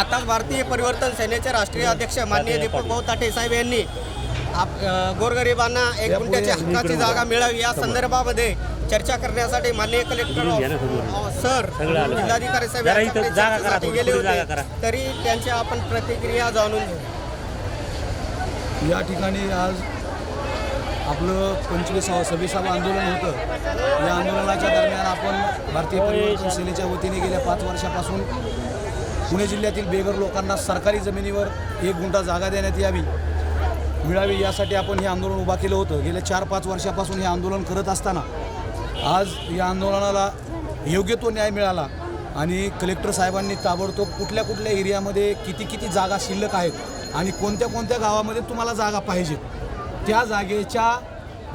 आताच भारतीय परिवर्तन सेनेचे राष्ट्रीय अध्यक्ष माननीय दीपक भाऊ ताटे साहेब यांनी आप गोरगरिबांना एक गुंठ्याची हक्काची जागा मिळावी. या संदर्भामध्ये चर्चा करण्यासाठी माननीय कलेक्टर ऑफ- सर जिल्हाधिकारी साहेब जरा इथं यांच्याकडे गेले होते. करा. तरी त्यांची आपण प्रतिक्रिया जाणून घेऊ. या ठिकाणी आज आपलं पंचवीसावं सव्वीसावं आंदोलन होतं. या आंदोलनाच्या दरम्यान आपण भारतीय परिवर्तन सेनेच्या वतीने गेल्या पाच वर्षापासून पुणे जिल्ह्यातील बेघर लोकांना सरकारी जमिनीवर एक गुंठा जागा देण्यात यावी मिळावी यासाठी आपण हे आंदोलन उभा केलं होतं. गेल्या चार पाच वर्षापासून हे आंदोलन करत असताना आज या आंदोलनाला योग्य तो न्याय मिळाला आणि कलेक्टर साहेबांनी ताबडतोब कुठल्या कुठल्या एरियामध्ये किती किती जागा शिल्लक आहेत आणि कोणत्या कोणत्या गावामध्ये तुम्हाला जागा पाहिजे त्या जागेच्या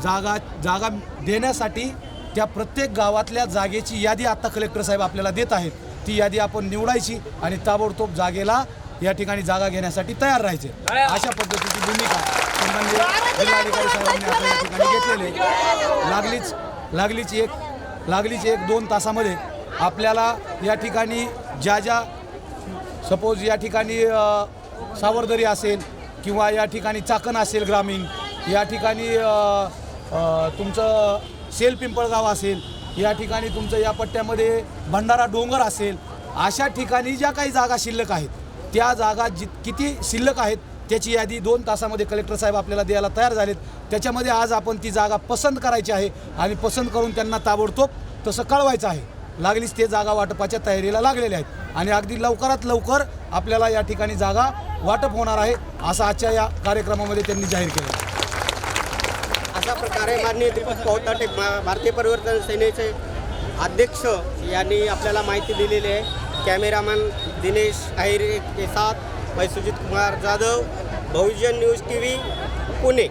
जागा जागा देण्यासाठी त्या प्रत्येक गावातल्या जागेची यादी आत्ता कलेक्टर साहेब आपल्याला देत आहेत. ती यादी आपण निवडायची आणि ताबडतोब जागेला या ठिकाणी जागा घेण्यासाठी तयार राहायचे. अशा पद्धतीची भूमिका जिल्हाधिकारी साहेबांनी आपल्या या ठिकाणी घेतलेली लागलीच लागलीच एक लागलीच एक दोन तासामध्ये आपल्याला या ठिकाणी ज्या ज्या सपोज या ठिकाणी सावरदरी असेल किंवा या ठिकाणी चाकण असेल ग्रामीण या ठिकाणी तुमचं सेल पिंपळगाव असेल या ठिकाणी तुमचं या पट्ट्यामध्ये भंडारा डोंगर असेल अशा ठिकाणी ज्या काही जागा शिल्लक आहेत त्या जागा जी किती शिल्लक आहेत त्याची यादी दोन तासामध्ये कलेक्टर साहेब आपल्याला द्यायला तयार झालेत. त्याच्यामध्ये आज आपण ती जागा पसंत करायची आहे आणि पसंत करून त्यांना ताबडतोब तसं कळवायचं आहे. लागलीच ते जागा वाटपाच्या तयारीला लागलेल्या आहेत. आणि अगदी लवकरात लवकर आपल्याला या ठिकाणी जागा वाटप होणार आहे असं आजच्या या कार्यक्रमामध्ये त्यांनी जाहीर केलं आहे. अशा प्रकारे माननीय दीपक पोहताटे भारतीय परिवर्तन सेनेचे अध्यक्ष यांनी आपल्याला माहिती दिलेली आहे. कॅमेरामॅन दिनेश अहिरे के साथ मैं Sujit Kumar Jadhav Bahujan news T V Pune.